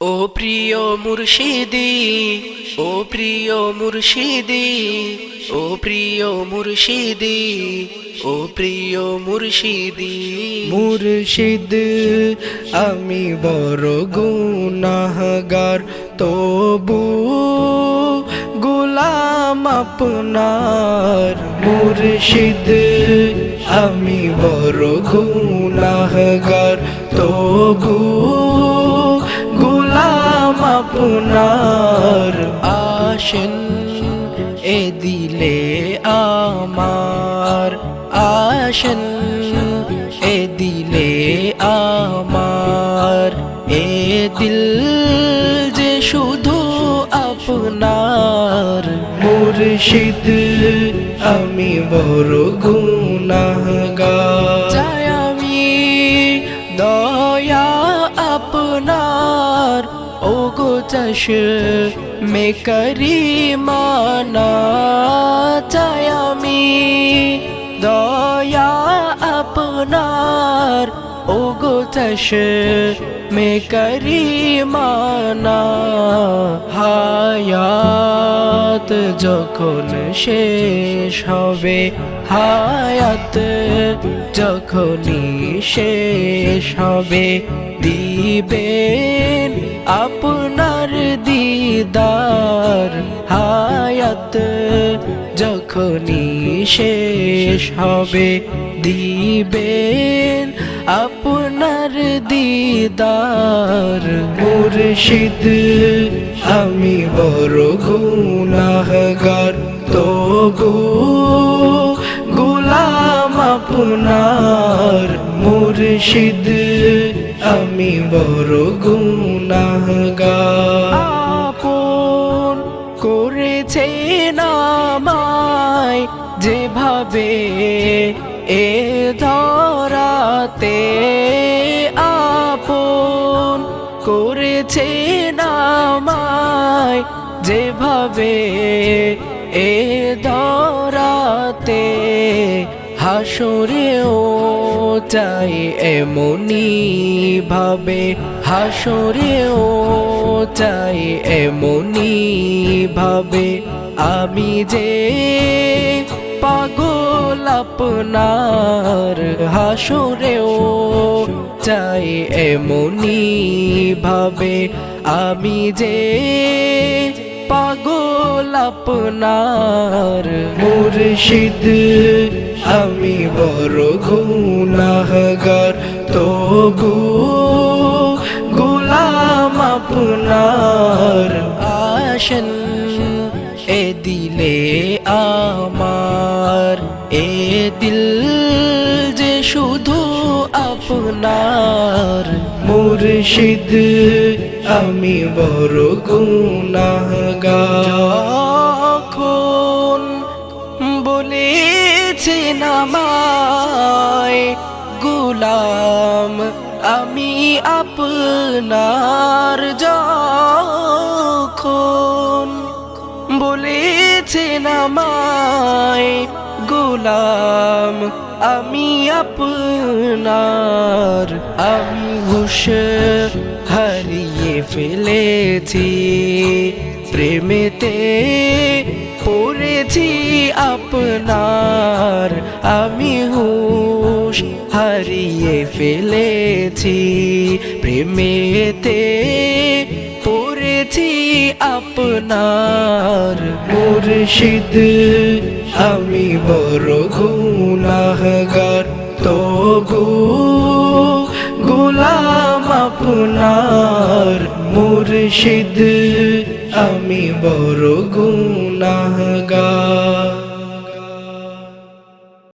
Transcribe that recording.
ও প্রিয় মুর্শিদি, ও প্রিয় মুর্শিদি, ও প্রিয় মুর্শিদি, ও প্রিয় মুর্শিদি। মুর্শিদ, আমি বড় গুনাহগার, তবু গোলাম আপনার। মুর্শিদ, আমি বড় গুনাহগার, তবু আপনার আসেন এ দিলে আমার। আসেন এ দিলে আমার। এ দিল যে শুধু আপনার। মুর্শিদ আমি বড় করি মানা চাই আমি দয়া আপনার ও গো চাষ মে করি মানা হায়াত যখন শেষ হবে হায়াত যখনই শেষ হবে দিবেন আপনার দিদার হায়াত যখনই শেষ হবে দিবেন আপনার দিদার মুর্শিদ, আমি বড় গুনাহগার। তবু গোলাম আপনার মুর্শিদ, আমি বড় গুনাহগার। করেছে নামায় যেভাবে এ ধরাতে আপন করেছে নামায় যেভাবে এ ধরাতে হাসরেও চাই এমনি ভাবে হাসরেও চাই এমনি ভাবে। আমি যে পাগল আপনার হাসরেও চাই এমনি ভাবে। আমি যে পাগল আপনার, মুর্শিদ আমি বড় গুনাহগার, তবু গোলাম আপনার আসেন। এ দিলে আমার, এ দিল যে শুধু আপনার। মুর্শিদ, আমি বড় গুনাহগার। গুলাম আমি আপনার যখন বলেছে নামায় গোলাম আমি আপনার আমি হুশ হারিয়ে ফেলেছি। প্রেমেতে পড়েছি আপনার, আমি হুশ হারিয়ে ফেলেছি। প্রেমেতে পড়েছি আপনার মুর্শিদ, আমি বড় গুনাহগার। তবু গোলাম আপনার মুর্শিদ আমি বড় গুনাহগার।